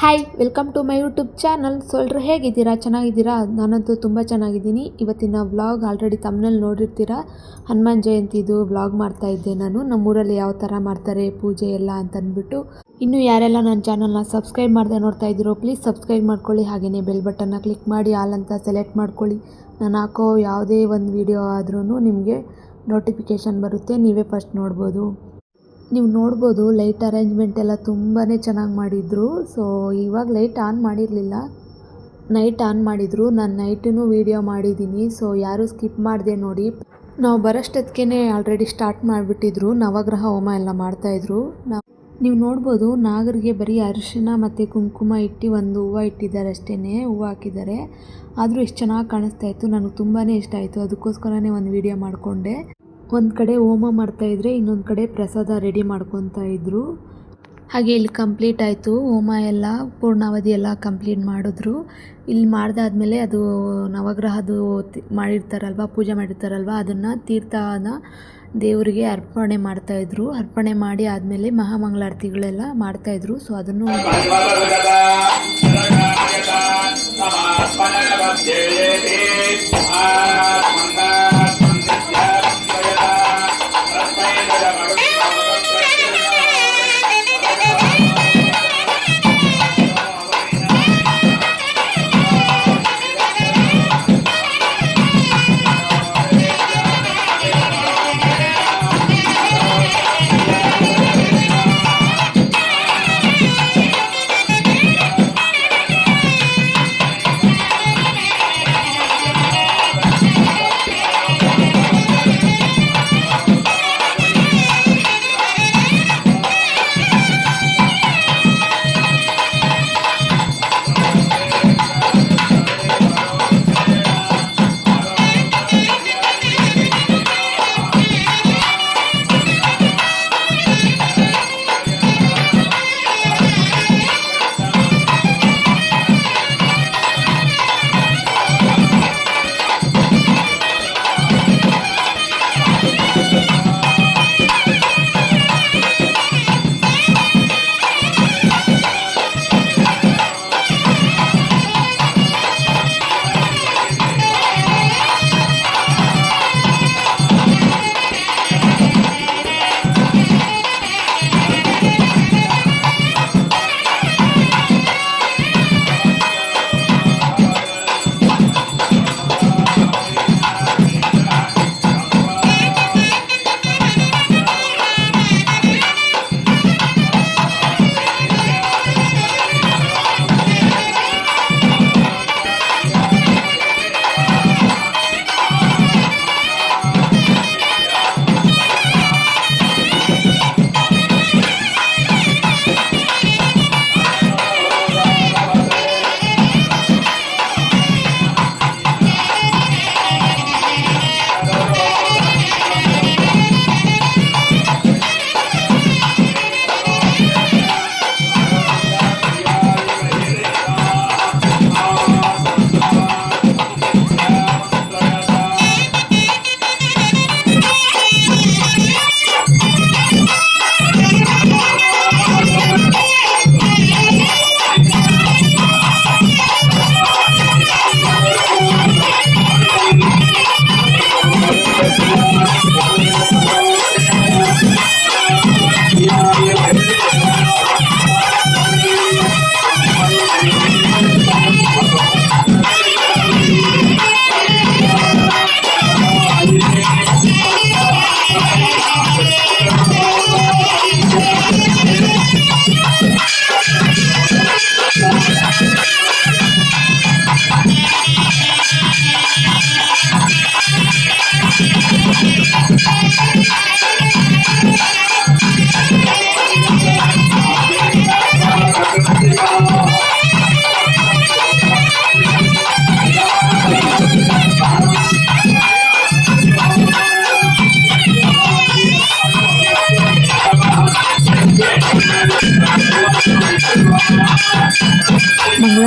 Hi welcome to my YouTube channel so ಹೇಗಿದ್ದೀರಾ? ಚೆನ್ನಾಗಿದ್ದೀರಾ? ನಾನಂತೂ ತುಂಬ ಚೆನ್ನಾಗಿದ್ದೀನಿ. ಇವತ್ತಿನ ವ್ಲಾಗ್ ಆಲ್ರೆಡಿ ತಮ್ಮನಲ್ಲಿ ನೋಡಿರ್ತೀರಾ? ಹನುಮಾನ್ ಜಯಂತಿದು ವ್ಲಾಗ್ ಮಾಡ್ತಾ ಇದ್ದೆ ನಾನು. ನಮ್ಮೂರಲ್ಲಿ ಯಾವ ಥರ ಮಾಡ್ತಾರೆ, ಪೂಜೆ ಎಲ್ಲ ಅಂತಂದ್ಬಿಟ್ಟು. ಇನ್ನು ಯಾರೆಲ್ಲ ನನ್ನ ಚಾನಲ್ನ ಸಬ್ಸ್ಕ್ರೈಬ್ ಮಾಡದೆ ನೋಡ್ತಾ ಇದ್ದೀರೋ ಪ್ಲೀಸ್ ಸಬ್ಸ್ಕ್ರೈಬ್ ಮಾಡ್ಕೊಳ್ಳಿ. ಹಾಗೆಯೇ ಬೆಲ್ ಬಟನ್ನ ಕ್ಲಿಕ್ ಮಾಡಿ ಆಲ್ ಅಂತ ಸೆಲೆಕ್ಟ್ ಮಾಡ್ಕೊಳ್ಳಿ. ನಾನು ಹಾಕೋ ಯಾವುದೇ ಒಂದು ವಿಡಿಯೋ ಆದ್ರೂ ನಿಮಗೆ ನೋಟಿಫಿಕೇಷನ್ ಬರುತ್ತೆ. ನೀವೇ ಫಸ್ಟ್ ನೋಡ್ಬೋದು. ನೀವು ನೋಡ್ಬೋದು ಲೈಟ್ ಅರೇಂಜ್ಮೆಂಟ್ ಎಲ್ಲ ತುಂಬಾ ಚೆನ್ನಾಗಿ ಮಾಡಿದರು. ಸೊ ಇವಾಗ ಲೈಟ್ ಆನ್ ಮಾಡಿರಲಿಲ್ಲ. ನೈಟ್ ಆನ್ ಮಾಡಿದರು. ನಾನು ನೈಟೂ ವೀಡಿಯೋ ಮಾಡಿದ್ದೀನಿ ಸೊ ಯಾರೂ ಸ್ಕಿಪ್ ಮಾಡಿದೆ ನೋಡಿ. ನಾವು ಬರೋಷ್ಟೊತ್ತಿಗೆ ಆಲ್ರೆಡಿ ಸ್ಟಾರ್ಟ್ ಮಾಡಿಬಿಟ್ಟಿದ್ರು. ನವಗ್ರಹ ಹೋಮ ಎಲ್ಲ ಮಾಡ್ತಾಯಿದ್ರು ನಾವು ನೀವು ನೋಡ್ಬೋದು ನಾಗರಿಗೆ ಬರೀ ಅರಿಶಿನ ಮತ್ತು ಕುಂಕುಮ ಇಟ್ಟು ಒಂದು ಹೂವು ಇಟ್ಟಿದ್ದಾರೆ ಅಷ್ಟೇ ಹೂವು ಹಾಕಿದ್ದಾರೆ. ಆದರೂ ಎಷ್ಟು ಚೆನ್ನಾಗಿ ಕಾಣಿಸ್ತಾ ಇತ್ತು. ನನಗೆ ತುಂಬಾ ಇಷ್ಟ ಆಯಿತು. ಅದಕ್ಕೋಸ್ಕರನೇ ಒಂದು ವೀಡಿಯೋ ಮಾಡಿಕೊಂಡೆ. ಒಂದು ಕಡೆ ಹೋಮ ಮಾಡ್ತಾಯಿದ್ರೆ ಇನ್ನೊಂದು ಕಡೆ ಪ್ರಸಾದ ರೆಡಿ ಮಾಡ್ಕೊತಾ ಇದ್ರು. ಹಾಗೆ ಇಲ್ಲಿ ಕಂಪ್ಲೀಟ್ ಆಯಿತು. ಹೋಮ ಎಲ್ಲ, ಪೂರ್ಣಾವಧಿ ಎಲ್ಲ ಕಂಪ್ಲೀಟ್ ಮಾಡಿದ್ರು. ಇಲ್ಲಿ ಮಾಡಿದಾದ್ಮೇಲೆ ಅದು ನವಗ್ರಹದ್ದು ಮಾಡಿರ್ತಾರಲ್ವ, ಪೂಜೆ ಮಾಡಿರ್ತಾರಲ್ವ, ಅದನ್ನು ತೀರ್ಥನ ದೇವರಿಗೆ ಅರ್ಪಣೆ ಮಾಡ್ತಾಯಿದ್ರು ಅರ್ಪಣೆ ಮಾಡಿ ಆದಮೇಲೆ ಮಹಾಮಂಗಳಾರತಿಗಳೆಲ್ಲ ಮಾಡ್ತಾಯಿದ್ರು ಸೊ ಅದನ್ನು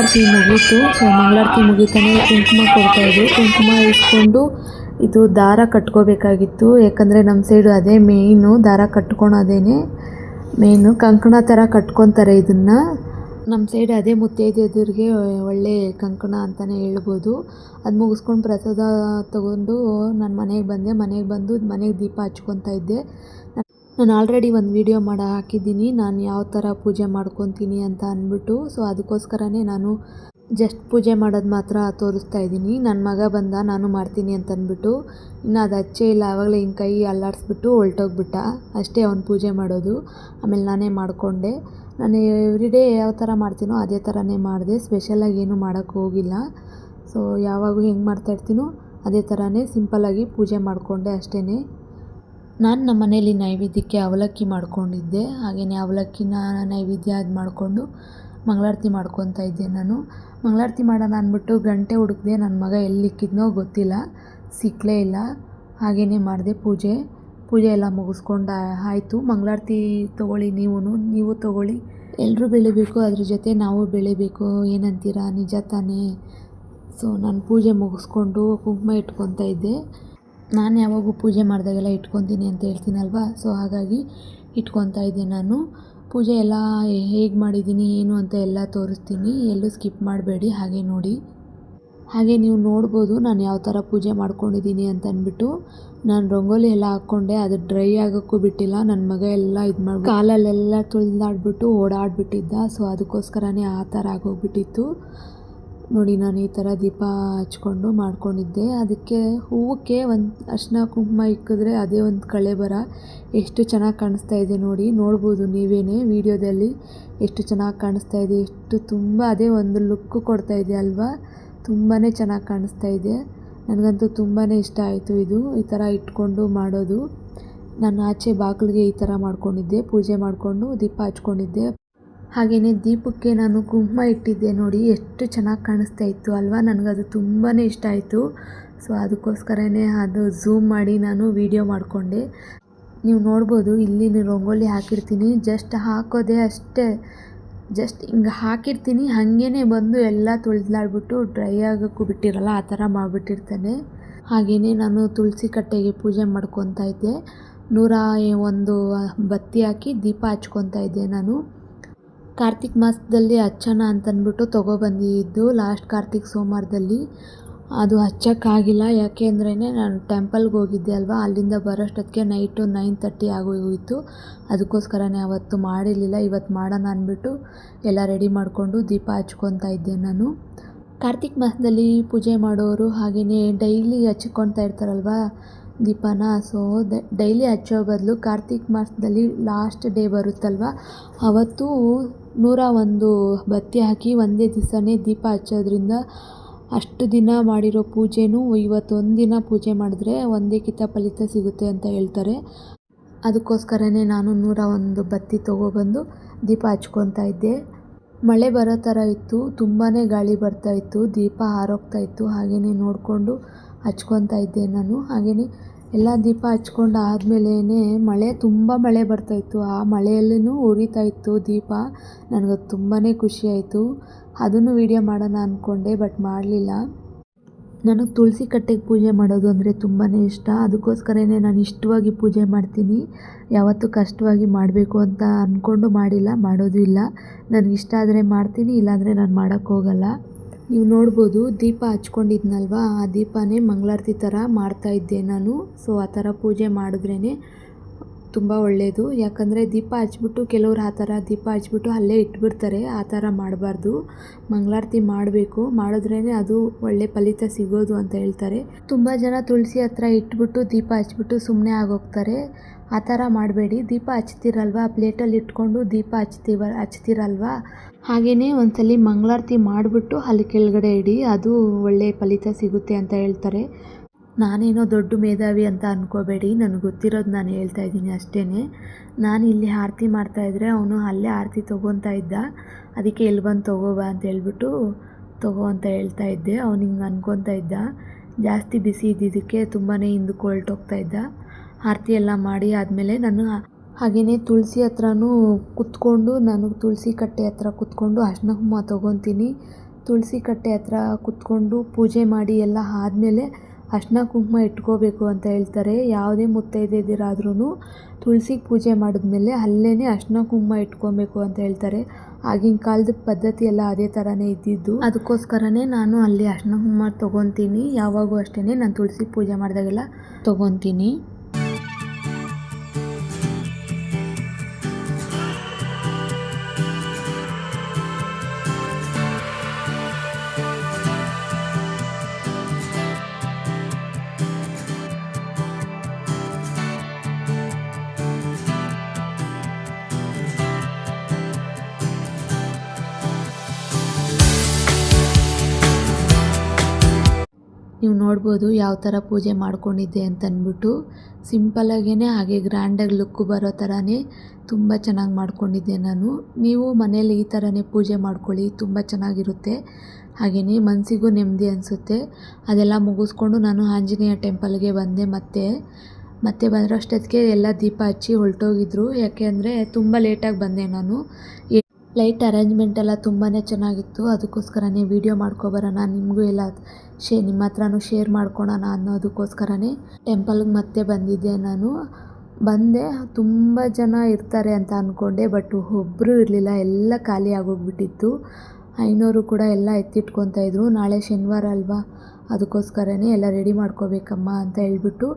ಮಂಗಳಾರತಿ ಮುಗೀತು. ಸೊ ಮಂಗಳಾರತಿ ಮುಗೀತಾನೆ ಕುಂಕುಮ ಕೊಡ್ತಾಯಿದ್ರು ಕುಂಕುಮ ಇಟ್ಕೊಂಡು ಇದು ದಾರ ಕಟ್ಕೋಬೇಕಾಗಿತ್ತು. ಯಾಕಂದರೆ ನಮ್ಮ ಸೈಡು ಅದೇ ಮೇಯ್ನು ದಾರ ಕಟ್ಕೊಳೋದೇನೆ ಮೇಯ್ನು ಕಂಕಣ ಥರ ಕಟ್ಕೊತಾರೆ ಇದನ್ನು. ನಮ್ಮ ಸೈಡ್ ಅದೇ ಮುತ್ತೈದೆಯರಿಗೆ ಒಳ್ಳೆ ಕಂಕಣ ಅಂತಲೇ ಹೇಳ್ಬೋದು. ಅದು ಮುಗಿಸ್ಕೊಂಡು ಪ್ರಸಾದ ತಗೊಂಡು ನಾನು ಮನೆಗೆ ಬಂದೆ. ಮನೆಗೆ ಬಂದು ಮನೆಗೆ ದೀಪ ಹಚ್ಕೊತಾ ಇದ್ದೆ. ನಾನು ಆಲ್ರೆಡಿ ಒಂದು ವಿಡಿಯೋ ಮಾಡಿ ಹಾಕಿದ್ದೀನಿ. ನಾನು ಯಾವ ಥರ ಪೂಜೆ ಮಾಡ್ಕೊತೀನಿ ಅಂತ ಅಂದ್ಬಿಟ್ಟು ಸೊ ಅದಕ್ಕೋಸ್ಕರನೇ ನಾನು ಜಸ್ಟ್ ಪೂಜೆ ಮಾಡೋದು ಮಾತ್ರ ತೋರಿಸ್ತಾ ಇದ್ದೀನಿ. ನನ್ನ ಮಗ ಬಂದ, ನಾನು ಮಾಡ್ತೀನಿ ಅಂತ ಅಂದ್ಬಿಟ್ಟು ಇನ್ನು ಅದು ಹಚ್ಚೇ ಇಲ್ಲ. ಆವಾಗಲೇ ಹಿಂಗೆ ಕೈ ಅಲ್ಲಾಡಿಸ್ಬಿಟ್ಟು ಹೊಲ್ಟೋಗ್ಬಿಟ್ಟ. ಅಷ್ಟೇ ಅವ್ನು ಪೂಜೆ ಮಾಡೋದು. ಆಮೇಲೆ ನಾನೇ ಮಾಡಿಕೊಂಡೆ. ನಾನು ಎವ್ರಿಡೇ ಯಾವ ಥರ ಮಾಡ್ತೀನೋ ಅದೇ ಥರನೇ ಮಾಡಿದೆ. ಸ್ಪೆಷಲಾಗಿ ಏನೂ ಮಾಡೋಕ್ಕೆ ಹೋಗಿಲ್ಲ. ಸೊ ಯಾವಾಗೂ ಹೆಂಗೆ ಮಾಡ್ತಾಯಿರ್ತೀನೋ ಅದೇ ಥರನೇ ಸಿಂಪಲ್ಲಾಗಿ ಪೂಜೆ ಮಾಡಿಕೊಂಡೆ ಅಷ್ಟೇ ನಾನು ನಮ್ಮ ಮನೇಲಿ ನೈವೇದ್ಯಕ್ಕೆ ಅವಲಕ್ಕಿ ಮಾಡ್ಕೊಂಡಿದ್ದೆ. ಹಾಗೆಯೇ ಅವಲಕ್ಕಿನ ನೈವೇದ್ಯ ಅದು ಮಾಡಿಕೊಂಡು ಮಂಗಳಾರತಿ ಮಾಡ್ಕೊತಾ ಇದ್ದೆ ನಾನು. ಮಂಗಳಾರತಿ ಮಾಡೋಣ ಅಂದ್ಬಿಟ್ಟು ಗಂಟೆ ಹುಡುಕ್ದೆ ನನ್ನ ಮಗ ಎಲ್ಲಿಕ್ಕಿದ್ನೋ ಗೊತ್ತಿಲ್ಲ. ಸಿಕ್ಕಲೇ ಇಲ್ಲ. ಹಾಗೆಯೇ ಮಾಡಿದೆ ಪೂಜೆ. ಪೂಜೆ ಎಲ್ಲ ಮುಗಿಸ್ಕೊಂಡು ಆಯಿತು. ಮಂಗಳಾರತಿ ತೊಗೊಳ್ಳಿ ನೀವು ನೀವು ತೊಗೊಳ್ಳಿ. ಎಲ್ಲರೂ ಬೆಳಿಬೇಕು. ಅದ್ರ ಜೊತೆ ನಾವು ಬೆಳಿಬೇಕು. ಏನಂತೀರಾ? ನಿಜ ತಾನೇ. ಸೊ ನಾನು ಪೂಜೆ ಮುಗಿಸ್ಕೊಂಡು ಕುಂಕುಮ ಇಟ್ಕೊತಾ ಇದ್ದೆ. ನಾನು ಯಾವಾಗೂ ಪೂಜೆ ಮಾಡಿದಾಗೆಲ್ಲ ಇಟ್ಕೊತೀನಿ ಅಂತ ಹೇಳ್ತೀನಲ್ವ? ಸೊ ಹಾಗಾಗಿ ಇಟ್ಕೊತಾ ಇದ್ದೆ ನಾನು. ಪೂಜೆ ಎಲ್ಲ ಹೇಗೆ ಮಾಡಿದ್ದೀನಿ ಏನು ಅಂತ ಎಲ್ಲ ತೋರಿಸ್ತೀನಿ. ಎಲ್ಲೂ ಸ್ಕಿಪ್ ಮಾಡಬೇಡಿ, ಹಾಗೆ ನೋಡಿ. ಹಾಗೆ ನೀವು ನೋಡ್ಬೋದು ನಾನು ಯಾವ ಥರ ಪೂಜೆ ಮಾಡ್ಕೊಂಡಿದ್ದೀನಿ ಅಂತ ಅಂದ್ಬಿಟ್ಟು. ನಾನು ರಂಗೋಲಿ ಎಲ್ಲ ಹಾಕ್ಕೊಂಡೆ, ಅದು ಡ್ರೈ ಆಗೋಕ್ಕೂ ಬಿಟ್ಟಿಲ್ಲ. ನನ್ನ ಮಗ ಎಲ್ಲ ಇದು ಮಾಡಿ ಕಾಲಲ್ಲೆಲ್ಲ ತುಳಿದಾಡ್ಬಿಟ್ಟು ಓಡಾಡ್ಬಿಟ್ಟಿದ್ದ. ಸೊ ಅದಕ್ಕೋಸ್ಕರನೇ ಆ ಥರ ಆಗೋಗ್ಬಿಟ್ಟಿತ್ತು. ನೋಡಿ, ನಾನು ಈ ಥರ ದೀಪ ಹಚ್ಕೊಂಡು ಮಾಡ್ಕೊಂಡಿದ್ದೆ. ಅದಕ್ಕೆ ಹೂವಕ್ಕೆ ಒಂದು ಅರ್ಶಿನ ಕುಂಕುಮ ಇಕ್ಕಿದ್ರೆ ಅದೇ ಒಂದು ಕಳೆ ಬರ. ಎಷ್ಟು ಚೆನ್ನಾಗಿ ಕಾಣಿಸ್ತಾ ಇದೆ ನೋಡಿ, ನೋಡ್ಬೋದು ನೀವೇ ವೀಡಿಯೋದಲ್ಲಿ. ಎಷ್ಟು ಚೆನ್ನಾಗಿ ಕಾಣಿಸ್ತಾ ಇದೆ, ಎಷ್ಟು ತುಂಬ ಅದೇ ಒಂದು ಲುಕ್ಕು ಕೊಡ್ತಾ ಇದೆ ಅಲ್ವಾ? ತುಂಬಾ ಚೆನ್ನಾಗಿ ಕಾಣಿಸ್ತಾ ಇದೆ. ನನಗಂತೂ ತುಂಬಾ ಇಷ್ಟ ಆಯಿತು ಇದು, ಈ ಥರ ಇಟ್ಕೊಂಡು ಮಾಡೋದು. ನಾನು ಆಚೆ ಬಾಗಿಲಿಗೆ ಈ ಥರ ಮಾಡ್ಕೊಂಡಿದ್ದೆ, ಪೂಜೆ ಮಾಡಿಕೊಂಡು ದೀಪ ಹಚ್ಕೊಂಡಿದ್ದೆ. ಹಾಗೆಯೇ ದೀಪಕ್ಕೆ ನಾನು ಕುಂಕುಮ ಇಟ್ಟಿದ್ದೆ ನೋಡಿ, ಎಷ್ಟು ಚೆನ್ನಾಗಿ ಕಾಣಿಸ್ತಾ ಇತ್ತು ಅಲ್ವಾ? ನನಗದು ತುಂಬಾ ಇಷ್ಟ ಆಯಿತು. ಸೊ ಅದಕ್ಕೋಸ್ಕರನೇ ಅದು ಝೂಮ್ ಮಾಡಿ ನಾನು ವೀಡಿಯೋ ಮಾಡಿಕೊಂಡೆ. ನೀವು ನೋಡ್ಬೋದು ಇಲ್ಲಿ ರಂಗೋಲಿ ಹಾಕಿರ್ತೀನಿ. ಜಸ್ಟ್ ಹಾಕೋದೇ ಅಷ್ಟೇ. ಜಸ್ಟ್ ಹಿಂಗೆ ಹಾಕಿರ್ತೀನಿ ಹಾಗೇ ಬಂದು ಎಲ್ಲ ತುಳಿದಾಡ್ಬಿಟ್ಟು ಡ್ರೈ ಆಗೋಕ್ಕೂ ಬಿಟ್ಟಿರಲ್ಲ, ಆ ಥರ ಮಾಡಿಬಿಟ್ಟಿರ್ತಾನೆ. ಹಾಗೆಯೇ ನಾನು ತುಳಸಿ ಕಟ್ಟೆಗೆ ಪೂಜೆ ಮಾಡ್ಕೊತಾ ಇದ್ದೆ. ನೂರ ಒಂದು ಬತ್ತಿ ಹಾಕಿ ದೀಪ ಹಚ್ಕೊತಾ ಇದ್ದೆ ನಾನು. ಕಾರ್ತಿಕ್ ಮಾಸದಲ್ಲಿ ಹಚ್ಚೋಣ ಅಂತಂದ್ಬಿಟ್ಟು ತೊಗೊಬಂದಿದ್ದು ಲಾಸ್ಟ್ ಕಾರ್ತಿಕ್ ಸೋಮವಾರದಲ್ಲಿ. ಅದು ಹಚ್ಚೋಕ್ಕಾಗಿಲ್ಲ ಯಾಕೆ ಅಂದ್ರೇ ನಾನು ಟೆಂಪಲ್ಗೆ ಹೋಗಿದ್ದೆ ಅಲ್ವಾ? ಅಲ್ಲಿಂದ ಬರೋಷ್ಟೊತ್ತಿಗೆ ನೈಟು ನೈನ್ ತರ್ಟಿ ಆಗೋಗಿತ್ತು ಅದಕ್ಕೋಸ್ಕರನೇ ಅವತ್ತು ಮಾಡಿರಲಿಲ್ಲ, ಇವತ್ತು ಮಾಡೋಣ ಅಂದ್ಬಿಟ್ಟು ಎಲ್ಲ ರೆಡಿ ಮಾಡಿಕೊಂಡು ದೀಪ ಹಚ್ಕೊತಾ ಇದ್ದೆ ನಾನು. ಕಾರ್ತಿಕ್ ಮಾಸದಲ್ಲಿ ಪೂಜೆ ಮಾಡೋರು ಹಾಗೆಯೇ ಡೈಲಿ ಹಚ್ಕೊತಾ ಇರ್ತಾರಲ್ವಾ ದೀಪನ? ಸೊ ಡೈಲಿ ಹಚ್ಚೋ ಬದಲು ಕಾರ್ತಿಕ್ ಮಾಸದಲ್ಲಿ ಲಾಸ್ಟ್ ಡೇ ಬರುತ್ತಲ್ವ? ಅವತ್ತು ನೂರ ಒಂದು ಬತ್ತಿ ಹಾಕಿ ಒಂದೇ ದಿವಸನೇ ದೀಪ ಹಚ್ಚೋದ್ರಿಂದ ಅಷ್ಟು ದಿನ ಮಾಡಿರೋ ಪೂಜೆನೂ ಇವತ್ತೊಂದು ದಿನ ಪೂಜೆ ಮಾಡಿದ್ರೆ ಒಂದೇ ಕಿತ ಫಲಿತ ಸಿಗುತ್ತೆ ಅಂತ ಹೇಳ್ತಾರೆ. ಅದಕ್ಕೋಸ್ಕರನೇ ನಾನು ನೂರ ಒಂದು ಬತ್ತಿ ತೊಗೊಬಂದು ದೀಪ ಹಚ್ಕೊತಾ ಇದ್ದೆ. ಮಳೆ ಬರೋ ಥರ ಇತ್ತು ತುಂಬಾ ಗಾಳಿ ಬರ್ತಾ ಇತ್ತು, ದೀಪ ಹಾರೋಗ್ತಾ ಇತ್ತು ಹಾಗೆಯೇ ನೋಡಿಕೊಂಡು ಹಚ್ಕೊತಾ ಇದ್ದೆ ನಾನು. ಹಾಗೆಯೇ ಎಲ್ಲ ದೀಪ ಹಚ್ಕೊಂಡು ಆದಮೇಲೇ ಮಳೆ, ತುಂಬ ಮಳೆ ಬರ್ತಾಯಿತ್ತು ಆ ಮಳೆಯಲ್ಲೂ ಉರಿತಾ ಇತ್ತು ದೀಪ. ನನಗದು ತುಂಬಾ ಖುಷಿಯಾಯಿತು ಅದನ್ನು ವೀಡಿಯೋ ಮಾಡೋಣ ಅಂದ್ಕೊಂಡೆ ಬಟ್ ಮಾಡಲಿಲ್ಲ. ನನಗೆ ತುಳಸಿ ಕಟ್ಟೆಗೆ ಪೂಜೆ ಮಾಡೋದು ಅಂದರೆ ತುಂಬಾ ಇಷ್ಟ. ಅದಕ್ಕೋಸ್ಕರನೇ ನಾನು ಇಷ್ಟವಾಗಿ ಪೂಜೆ ಮಾಡ್ತೀನಿ. ಯಾವತ್ತೂ ಕಷ್ಟವಾಗಿ ಮಾಡಬೇಕು ಅಂತ ಅಂದ್ಕೊಂಡು ಮಾಡಿಲ್ಲ, ಮಾಡೋದು ಇಲ್ಲ. ನನಗಿಷ್ಟ ಆದರೆ ಮಾಡ್ತೀನಿ, ಇಲ್ಲಾಂದರೆ ನಾನು ಮಾಡೋಕ್ಕೆ ಹೋಗಲ್ಲ. ನೀವು ನೋಡ್ಬೋದು, ದೀಪ ಹಚ್ಕೊಂಡಿದ್ನಲ್ವ? ಆ ದೀಪನೇ ಮಂಗಳಾರತಿ ಥರ ಮಾಡ್ತಾ ಇದ್ದೆ ನಾನು. ಸೊ ಆ ಥರ ಪೂಜೆ ಮಾಡಿದ್ರೇ ತುಂಬ ಒಳ್ಳೆಯದು ಯಾಕಂದರೆ ದೀಪ ಹಚ್ಬಿಟ್ಟು ಕೆಲವ್ರು ಆ ಥರ ದೀಪ ಹಚ್ಬಿಟ್ಟು ಅಲ್ಲೇ ಇಟ್ಬಿಡ್ತಾರೆ. ಆ ಥರ ಮಾಡಬಾರ್ದು. ಮಂಗಳಾರತಿ ಮಾಡಬೇಕು. ಮಾಡಿದ್ರೇ ಅದು ಒಳ್ಳೆ ಫಲಿತ ಸಿಗೋದು ಅಂತ ಹೇಳ್ತಾರೆ. ತುಂಬ ಜನ ತುಳಸಿ ಹತ್ರ ಇಟ್ಬಿಟ್ಟು ದೀಪ ಹಚ್ಬಿಟ್ಟು ಸುಮ್ಮನೆ ಆಗೋಗ್ತಾರೆ. ಆ ಥರ ಮಾಡಬೇಡಿ. ದೀಪ ಹಚ್ತೀರಲ್ವ? ಪ್ಲೇಟಲ್ಲಿ ಇಟ್ಕೊಂಡು ದೀಪ ಹಚ್ತೀವ, ಹಚ್ತೀರಲ್ವ? ಹಾಗೆಯೇ ಒಂದ್ಸಲ ಮಂಗಳಾರತಿ ಮಾಡಿಬಿಟ್ಟು ಅಲ್ಲಿ ಕೆಳಗಡೆ ಇಡಿ. ಅದು ಒಳ್ಳೆಯ ಫಲಿತ ಸಿಗುತ್ತೆ ಅಂತ ಹೇಳ್ತಾರೆ. ನಾನೇನೋ ದೊಡ್ಡ ಮೇಧಾವಿ ಅಂತ ಅಂದ್ಕೋಬೇಡಿ ನನಗೆ ಗೊತ್ತಿರೋದು ನಾನು ಹೇಳ್ತಾ ಇದ್ದೀನಿ ಅಷ್ಟೇ ನಾನು ಇಲ್ಲಿ ಆರತಿ ಮಾಡ್ತಾಯಿದ್ರೆ ಅವನು ಅಲ್ಲೇ ಆರತಿ ತೊಗೊತಾ ಇದ್ದ. ಅದಕ್ಕೆ ಎಲ್ಲಿ ಬಂದು ತೊಗೋಬಾ ಅಂತ ಹೇಳ್ಬಿಟ್ಟು ತಗೋ ಅಂತ ಹೇಳ್ತಾ ಇದ್ದೆ. ಅವ್ನು ಹಿಂಗೆ ಅನ್ಕೊತಾ ಇದ್ದ. ಜಾಸ್ತಿ ಬಿಸಿ ಇದ್ದಿದ್ದಕ್ಕೆ ತುಂಬಾ ಹಿಂದಕ್ಕೆ ಹೊರಟೋಗ್ತಾ ಇದ್ದ. ಆರತಿ ಎಲ್ಲ ಮಾಡಿ ಆದಮೇಲೆ ನಾನು ಹಾಗೆಯೇ ತುಳಸಿ ಹತ್ರನೂ ಕುತ್ಕೊಂಡು ನಾನು ತುಳಸಿ ಕಟ್ಟೆ ಹತ್ರ ಕುತ್ಕೊಂಡು ಅರ್ಶಿನ ಕುಂಕುಮ ತೊಗೊತೀನಿ. ತುಳಸಿ ಕಟ್ಟೆ ಹತ್ರ ಕುತ್ಕೊಂಡು ಪೂಜೆ ಮಾಡಿ ಎಲ್ಲ ಆದಮೇಲೆ ಅರ್ಶಿನ ಕುಂಕುಮ ಇಟ್ಕೋಬೇಕು ಅಂತ ಹೇಳ್ತಾರೆ. ಯಾವುದೇ ಮುತ್ತೈದೆಯರಾದ್ರೂ ತುಳಸಿಗೆ ಪೂಜೆ ಮಾಡಿದ್ಮೇಲೆ ಅಲ್ಲೇ ಅರ್ಶಿನ ಕುಂಕುಮ ಇಟ್ಕೊಬೇಕು ಅಂತ ಹೇಳ್ತಾರೆ. ಆಗಿನ ಕಾಲದ ಪದ್ಧತಿ ಎಲ್ಲ ಅದೇ ಥರನೇ ಇದ್ದಿದ್ದು. ಅದಕ್ಕೋಸ್ಕರನೇ ನಾನು ಅಲ್ಲಿ ಅರ್ಶಿನ ಕುಂಕುಮ ತೊಗೊತೀನಿ. ಯಾವಾಗೂ ಅಷ್ಟೇ ನಾನು ತುಳಸಿ ಪೂಜೆ ಮಾಡಿದಾಗೆಲ್ಲ ತೊಗೊತೀನಿ. ನೋಡ್ಬೋದು ಯಾವ ಥರ ಪೂಜೆ ಮಾಡ್ಕೊಂಡಿದ್ದೆ ಅಂತ ಅಂದ್ಬಿಟ್ಟು ಸಿಂಪಲಾಗೇ ಹಾಗೆ ಗ್ರ್ಯಾಂಡಾಗಿ ಲುಕ್ಕು ಬರೋ ಥರನೇ ತುಂಬ ಚೆನ್ನಾಗಿ ಮಾಡ್ಕೊಂಡಿದ್ದೆ ನಾನು. ನೀವು ಮನೇಲಿ ಈ ಥರನೇ ಪೂಜೆ ಮಾಡ್ಕೊಳ್ಳಿ, ತುಂಬ ಚೆನ್ನಾಗಿರುತ್ತೆ. ಹಾಗೆಯೇ ಮನಸ್ಸಿಗೂ ನೆಮ್ಮದಿ ಅನಿಸುತ್ತೆ. ಅದೆಲ್ಲ ಮುಗಿಸ್ಕೊಂಡು ನಾನು ಆಂಜನೇಯ ಟೆಂಪಲ್ಗೆ ಬಂದೆ ಮತ್ತೆ ಮತ್ತೆ ಬರೋಷ್ಟೊತ್ತಿಗೆ ಎಲ್ಲ ದೀಪ ಹಚ್ಚಿ ಹೊರಟೋಗಿದ್ರು. ಯಾಕೆ ಅಂದರೆ ತುಂಬ ಲೇಟಾಗಿ ಬಂದೆ ನಾನು. ಲೈಟ್ ಅರೇಂಜ್ಮೆಂಟ್ ಎಲ್ಲ ತುಂಬಾ ಚೆನ್ನಾಗಿತ್ತು. ಅದಕ್ಕೋಸ್ಕರನೇ ವೀಡಿಯೋ ಮಾಡ್ಕೊಬರೋಣ. ನಿಮಗೂ ಎಲ್ಲ ಶೇ, ನಿಮ್ಮ ಹತ್ರನೂ ಶೇರ್ ಮಾಡ್ಕೊಳೋಣ ಅನ್ನೋದಕ್ಕೋಸ್ಕರನೇ ಟೆಂಪಲ್ಗೆ ಮತ್ತೆ ಬಂದಿದ್ದೆ ನಾನು. ಬಂದೆ, ತುಂಬ ಜನ ಇರ್ತಾರೆ ಅಂತ ಅಂದ್ಕೊಂಡೆ ಬಟ್ ಒಬ್ಬರೂ ಇರಲಿಲ್ಲ. ಎಲ್ಲ ಖಾಲಿ ಆಗೋಗ್ಬಿಟ್ಟಿತ್ತು. ಐನೋರು ಕೂಡ ಎಲ್ಲ ಎತ್ತಿಟ್ಕೊತಾ ಇದ್ರು. ನಾಳೆ ಶನಿವಾರ ಅಲ್ವಾ? ಅದಕ್ಕೋಸ್ಕರನೇ ಎಲ್ಲ ರೆಡಿ ಮಾಡ್ಕೋಬೇಕಮ್ಮ ಅಂತ ಹೇಳ್ಬಿಟ್ಟು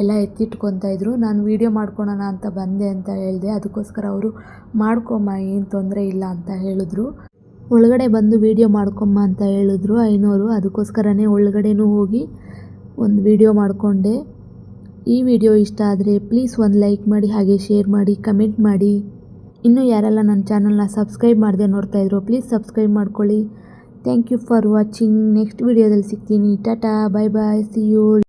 ಎಲ್ಲ ಎತ್ತಿಟ್ಕೊತಾ ಇದ್ರು. ನಾನು ವೀಡಿಯೋ ಮಾಡ್ಕೊಳೋಣ ಅಂತ ಬಂದೆ ಅಂತ ಹೇಳಿದೆ. ಅದಕ್ಕೋಸ್ಕರ ಅವರು ಮಾಡ್ಕೊಮ್ಮ, ಏನು ತೊಂದರೆ ಇಲ್ಲ ಅಂತ ಹೇಳಿದ್ರು. ಒಳಗಡೆ ಬಂದು ವೀಡಿಯೋ ಮಾಡ್ಕೊಮ್ಮ ಅಂತ ಹೇಳಿದ್ರು ಐನೋರು. ಅದಕ್ಕೋಸ್ಕರನೇ ಒಳಗಡೆನೂ ಹೋಗಿ ಒಂದು ವೀಡಿಯೋ ಮಾಡಿಕೊಂಡೆ. ಈ ವಿಡಿಯೋ ಇಷ್ಟ ಆದರೆ ಪ್ಲೀಸ್ ಒಂದು ಲೈಕ್ ಮಾಡಿ, ಹಾಗೆ ಶೇರ್ ಮಾಡಿ ಕಮೆಂಟ್ ಮಾಡಿ. ಇನ್ನೂ ಯಾರೆಲ್ಲ ನನ್ನ ಚಾನಲ್ನ ಸಬ್ಸ್ಕ್ರೈಬ್ ಮಾಡದೆ ನೋಡ್ತಾಯಿದ್ರು ಪ್ಲೀಸ್ ಸಬ್ಸ್ಕ್ರೈಬ್ ಮಾಡ್ಕೊಳ್ಳಿ. Thank you for watching next ವಿಡಿಯೋದಲ್ಲಿ ಸಿಗ್ತೀನಿ. Tata bye bye see you